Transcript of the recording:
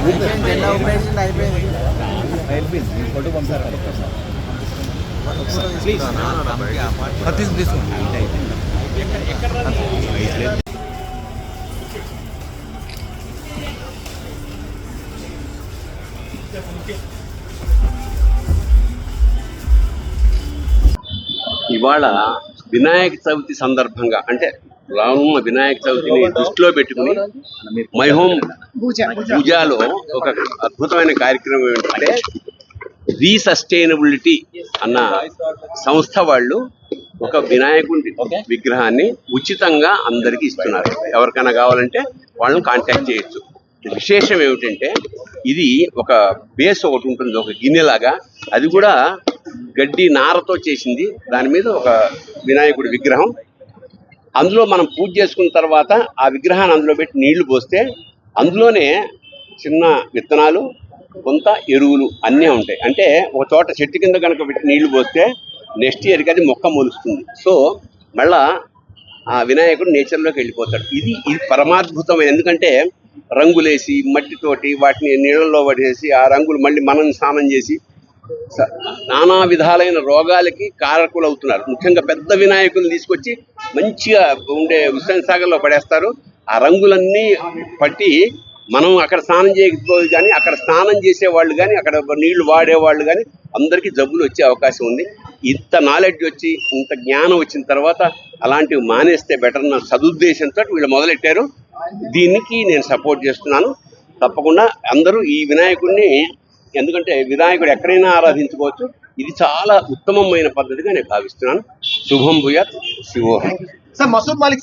జెండా ఉపయోగించింది అయిపోయింది అయిపోయింది ఫోటో తీసుకోండి ఇవాళ వినాయక చవితి సందర్భంగా అంటే రానున్న వినాయక చవితిని దృష్టిలో పెట్టుకుని మై హోమ్ పూజాలో ఒక అద్భుతమైన కార్యక్రమం ఏంటంటే రీసస్టైనబిలిటీ అన్న సంస్థ వాళ్ళు ఒక వినాయకుడి విగ్రహాన్ని ఉచితంగా అందరికీ ఇస్తున్నారు. ఎవరికైనా కావాలంటే వాళ్ళని కాంటాక్ట్ చేయొచ్చు. విశేషం ఏమిటంటే ఇది ఒక బేస్ ఒకటి ఉంటుంది ఒక గిన్నెలాగా అది కూడా గడ్డి నారతో చేసింది. దాని మీద ఒక వినాయకుడి విగ్రహం. అందులో మనం పూజ చేసుకున్న తర్వాత ఆ విగ్రహాన్ని అందులో పెట్టి నీళ్ళు పోస్తే అందులోనే చిన్న విత్తనాలు కొంత ఎరువులు అన్నీ ఉంటాయి. అంటే ఒక చోట చెట్టు కింద కనుక పెట్టి నీళ్ళు పోస్తే నెక్స్ట్ ఇయర్కి అది మొక్క మొలుస్తుంది. సో మళ్ళా ఆ వినాయకుడు నేచర్లోకి వెళ్ళిపోతాడు. ఇది ఇది పరమాద్భుతమైన ఎందుకంటే రంగులేసి మట్టితోటి వాటిని నీళ్ళల్లో పడేసి ఆ రంగులు మళ్ళీ మనం స్నానం చేసి నానా విధాలైన రోగాలకి కారకులు అవుతున్నారు ముఖ్యంగా పెద్ద వినాయకులు తీసుకొచ్చి మంచిగా ఉండే హుస్సేన్ సాగర్లో పడేస్తారు. ఆ రంగులన్నీ పట్టి మనం అక్కడ స్నానం చేయకపోయి కానీ అక్కడ స్నానం చేసే వాళ్ళు కానీ అక్కడ నీళ్ళు వాడే వాళ్ళు కానీ అందరికీ జబ్బులు వచ్చే అవకాశం ఉంది. ఇంత నాలెడ్జ్ వచ్చి ఇంత జ్ఞానం వచ్చిన తర్వాత అలాంటివి మానేస్తే బెటర్ అన్న సదుద్దేశంతో వీళ్ళు మొదలెట్టారు. దీనికి నేను సపోర్ట్ చేస్తున్నాను. తప్పకుండా అందరూ ఈ వినాయకుడిని ఎందుకంటే వినాయకుడు ఎక్కడైనా ఆరాధించుకోవచ్చు. ఇది చాలా ఉత్తమమైన పద్ధతిగా నేను భావిస్తున్నాను. శుభం భూయాత్ శివోహం. సార్ మసూద్ మాలిక్